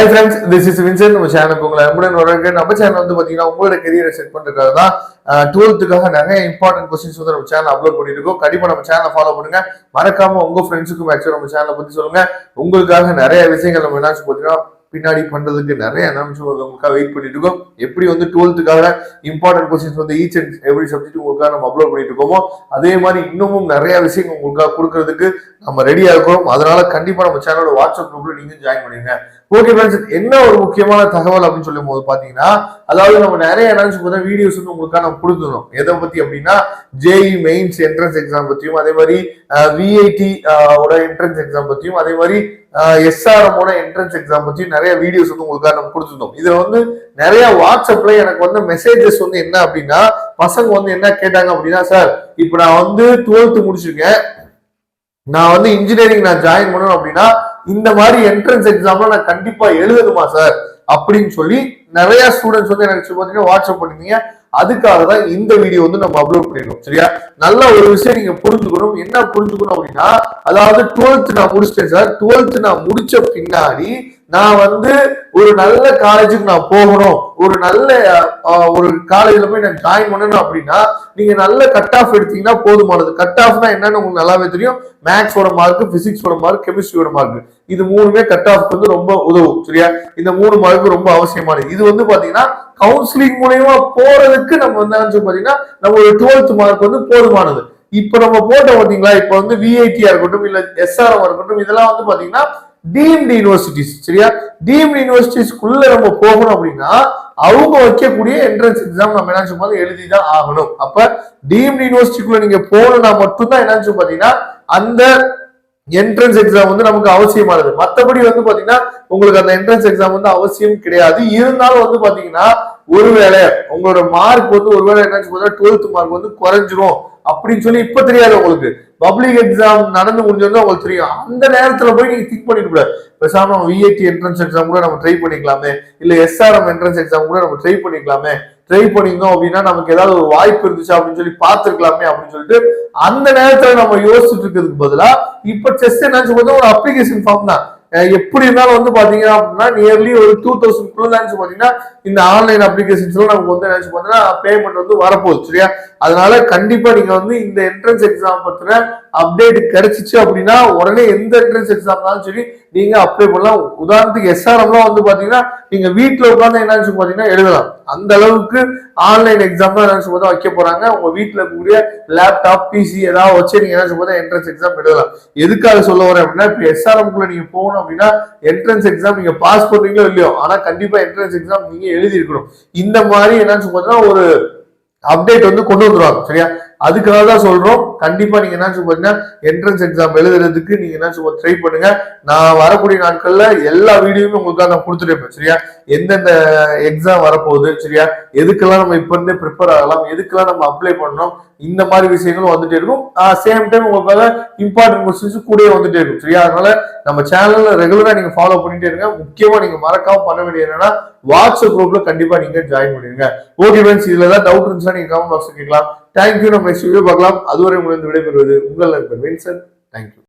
Hi friends this is Winson நம்ம சேனலுக்கு உங்களை அன்புடன் வரவேற்க நம்ம சேனல் வந்து பாத்தீங்கன்னா உங்களோட கெரியரை செட் பண்ணுறதுக்காக தான் டுவெல்த்துக்காக நிறைய இம்பார்ட்டன்ட் கொஸ்டின்ஸ் வந்து நம்ம சேனல் அப்லோட் பண்ணியிருக்கோம் கண்டிப்பாக கண்டிப்பா நம்ம சேனலை ஃபாலோ பண்ணுங்க. மறக்காம உங்க ஃப்ரெண்ட்ஸுக்கும் மேக்ஸிமம் நம்ம சேனலை பத்தி சொல்லுங்க. உங்களுக்காக நிறைய விஷயங்கள் நம்ம என்னாச்சு பார்த்தீங்கன்னா பின்னாடி பண்ணுறதுக்கு நிறைய அனாமிஷம் உங்களுக்காக வெயிட் பண்ணிட்டு இருக்கோம். எப்படி வந்து டுவெல்த்துக்காக இம்பார்ட்டன்ட் கொஸ்டின்ஸ் வந்து ஈச் அண்ட் எவ்ரி சப்ஜெக்ட் உங்களுக்காக நம்ம அப்லோட் பண்ணிட்டு இருக்கோமோ அதே மாதிரி இன்னமும் நிறைய விஷயங்கள் உங்களுக்காக கொடுக்கறதுக்கு நம்ம ரெடியாக இருக்கிறோம். அதனால கண்டிப்பாக நம்ம சேனலோட வாட்ஸ்அப் குரூப்ல நீங்கள் ஜாயின் பண்ணிடுங்க ஓகே ஃப்ரெண்ட்ஸ் என்ன ஒரு முக்கியமான தகவல் அப்படின்னு சொல்லும் போது பார்த்தீங்கன்னா அதாவது நம்ம நிறைய நினைச்சு பார்த்தா வீடியோஸ் வந்து உங்களுக்காக நம்ம கொடுத்துருந்தோம் எதை பற்றி அப்படின்னா ஜேஇ மெயின்ஸ் என்ட்ரன்ஸ் எக்ஸாம் பற்றியும் அதே மாதிரி விஐடி ஓட என்ட்ரன்ஸ் எக்ஸாம் பற்றியும் அதே மாதிரி எஸ்ஆர்எம்மோட என்ட்ரன்ஸ் எக்ஸாம் பற்றி நிறைய வீடியோஸ் வந்து உங்களுக்காக நம்ம கொடுத்துருந்தோம். இதில் வந்து நிறைய வாட்ஸ்அப்ல எனக்கு வந்து மெசேஜஸ் வந்து என்ன அப்படின்னா பசங்க வந்து என்ன கேட்டாங்க அப்படின்னா சார் இப்போ நான் வந்து டுவெல்த்து முடிச்சிருக்கேன். நான் வந்து இன்ஜினியரிங் நான் ஜாயின் பண்ணணும் அப்படின்னா இந்த மாதிரி என்ட்ரன்ஸ் எக்ஸாம்லாம் நான் கண்டிப்பாக எழுதணுமா சார் அப்படின்னு சொல்லி நிறைய ஸ்டூடெண்ட்ஸ் வந்து எனக்கு பார்த்தீங்கன்னா வாட்ஸ்அப் பண்ணிருந்தீங்க அதுக்காக தான் இந்த வீடியோ வந்து நம்ம அப்லோட் பண்ணிருக்கோம். சரியா? நல்ல ஒரு விஷயம் நீங்க புரிஞ்சுக்கணும். என்ன புரிஞ்சுக்கணும் அப்படின்னா அதாவது டுவெல்த் நான் முடிச்சிட்டேன் சார் டுவெல்த் நான் முடிச்ச பின்னாடி நான் வந்து ஒரு நல்ல காலேஜுக்கு நான் போகணும். ஒரு நல்ல ஒரு காலேஜ்ல போய் நான் ஜாயின் பண்ணணும் அப்படின்னா நீங்க நல்ல கட் ஆஃப் எடுத்தீங்கன்னா போதுமானது. கட் ஆஃப்னா என்னன்னு உங்களுக்கு நல்லாவே தெரியும். மேக்ஸோட மார்க் பிசிக்ஸோட மார்க் கெமிஸ்ட்ரியோட மார்க் இது மூணுமே கட் ஆஃப் வந்து ரொம்ப உதவும் சரியா? இந்த மூணு மார்க்கு ரொம்ப அவசியமானது. இது வந்து பாத்தீங்கன்னா கவுன்சிலிங் மூலயமா போறதுக்கு நம்ம வந்து பாத்தீங்கன்னா நம்ம ஒரு டுவெல்த் மார்க் வந்து போதுமானது. இப்ப நம்ம போட்டோம் பாத்தீங்களா இப்ப வந்து விஐடியா இருக்கட்டும் இல்ல எஸ்ஆர்எம் இருக்கட்டும் இதெல்லாம் வந்து பாத்தீங்கன்னா டீம்டு யூனிவர்சிட்டிஸ் சரியா? டீம்டு யூனிவர்சிட்டிஸ்க்குள்ள நம்ம போகணும் அப்படின்னா அவங்க வைக்கக்கூடிய என்ட்ரன்ஸ் எக்ஸாம் நம்ம என்ன சொல்லும்போது எழுதி தான் ஆகணும். அப்ப டீம்டு யூனிவர்சிட்டிக்குள்ள நீங்க போகணும்னா மட்டும்தான் என்ன பாத்தீங்கன்னா அந்த என்ட்ரன்ஸ் எக்ஸாம் வந்து நமக்கு அவசியமானது. மற்றபடி வந்து பாத்தீங்கன்னா உங்களுக்கு அந்த என்ட்ரன்ஸ் எக்ஸாம் வந்து அவசியம் கிடையாது. இருந்தாலும் வந்து பாத்தீங்கன்னா ஒருவேளை உங்களோட மார்க் வந்து ஒருவேளை என்ன டுவெல்த் மார்க் வந்து குறைஞ்சிரும் அப்படின்னு சொல்லி இப்ப தெரியாது உங்களுக்கு. பப்ளிக் எக்ஸாம் நடந்து முடிஞ்சது உங்களுக்கு தெரியும். அந்த நேரத்துல போய் நீங்க திங்க் பண்ணிட்டு கூடாது பேசாம விஐடி என்ட்ரன்ஸ் எக்ஸாம் கூட நம்ம ட்ரை பண்ணிக்கலாமே. இல்ல எஸ்ஆர்எம் என்ட்ரன்ஸ் எக்ஸாம் கூட நம்ம ட்ரை பண்ணிக்கலாமே. ட்ரை பண்ணியிருந்தோம் அப்படின்னா நமக்கு ஏதாவது ஒரு வாய்ப்பு இருந்துச்சு அப்படின்னு சொல்லி பார்த்துருக்கலாமே அப்படின்னு சொல்லிட்டு அந்த நேரத்துல நம்ம யோசிச்சுட்டு இருக்கிறதுக்கு பதிலா இப்ப செஸ் என்ன ஒரு அப்ளிகேஷன் ஃபார்ம் தான். எப்படி இருந்தாலும் வந்து பாத்தீங்க அப்படின்னா நியர்லி ஒரு டூ தௌசண்ட் குள்ள பாத்தீங்கன்னா இந்த ஆன்லைன் அப்ளிகேஷன்ஸ் நமக்கு வந்து நினைச்சு பாத்தீங்கன்னா பேமெண்ட் வந்து வரப்போகுது சரியா? அதனால கண்டிப்பா நீங்க வந்து இந்த என்ட்ரன்ஸ் எக்ஸாம் பத்தின அப்டேட் கிடைச்சிச்சு அப்படின்னா உடனே எந்த என்ட்ரன்ஸ் எக்ஸாம்னாலும் சரி நீங்க அப்ளை பண்ணலாம். உதாரணத்துக்கு எஸ்ஆர்எம்லாம் வந்து பாத்தீங்கன்னா நீங்க வீட்டுல உட்காந்து என்ன பாத்தீங்கன்னா எழுதலாம். அந்த அளவுக்கு ஆன்லைன் எக்ஸாம் தான் என்ன பார்த்தா வைக்க போறாங்க. உங்க வீட்டுல இருக்கக்கூடிய லேப்டாப் பிசி ஏதாவது வச்சு நீங்க என்ன பார்த்தா என்ட்ரன்ஸ் எக்ஸாம் எழுதலாம். எதுக்காக சொல்ல வரேன் அப்படின்னா இப்போ எஸ்ஆர்எம்குள்ள நீங்க பண்ணணும் அப்படின்னா என்ட்ரன்ஸ் எக்ஸாம் நீங்க பாஸ் பண்றீங்களோ இல்லையோ? ஆனா கண்டிப்பா என்ட்ரன்ஸ் எக்ஸாம் நீங்க எழுதி இருக்கணும் இந்த மாதிரி என்னன்னு பார்த்தீங்கன்னா ஒரு அப்டேட் வந்து கொண்டு வந்துருவாங்க சரியா? அதுக்காக தான் சொல்றோம். கண்டிப்பா நீங்க என்ன பாத்தீங்கன்னா என்ட்ரன்ஸ் எக்ஸாம் எழுதுறதுக்கு நீங்க என்ன ட்ரை பண்ணுங்க. நான் வரக்கூடிய நாட்கள்ல எல்லா வீடியோமே உங்களுக்காக நான் கொடுத்துருப்பேன் சரியா? எந்தெந்த எக்ஸாம் வரப்போகுது சரியா? எதுக்கெல்லாம் நம்ம இப்ப இருந்தே ப்ரிப்பேர் ஆகலாம்? எதுக்கெல்லாம் நம்ம அப்ளை பண்ணணும்? இந்த மாதிரி விஷயங்களும் வந்துட்டே இருக்கும். சேம் டைம் உங்களுக்காக இம்பார்ட்டன்ட் கொஸ்டின்ஸ் கூட வந்துட்டே இருக்கும் சரியா? அதனால நம்ம சேனல்ல ரெகுலரா நீங்க ஃபாலோ பண்ணிட்டே இருங்க. முக்கியமா நீங்க மறக்காம பண்ண வேண்டியது என்னன்னா வாட்ஸ்அப் குரூப்ல கண்டிப்பா நீங்க ஜாயின் பண்ணிருங்க ஓகே ஃப்ரெண்ட்ஸ் இதுல ஏதாவது டவுட் இருந்துச்சா நீங்க கமெண்ட் பாக்ஸ் கேட்கலாம். தேங்க்யூ நம்ம நெக்ஸ்ட் வீடியோ பார்க்கலாம். அதுவரை உங்களுக்கு விடைபெறுவது உங்கள் நண்பர் வின்சன் தேங்க்யூ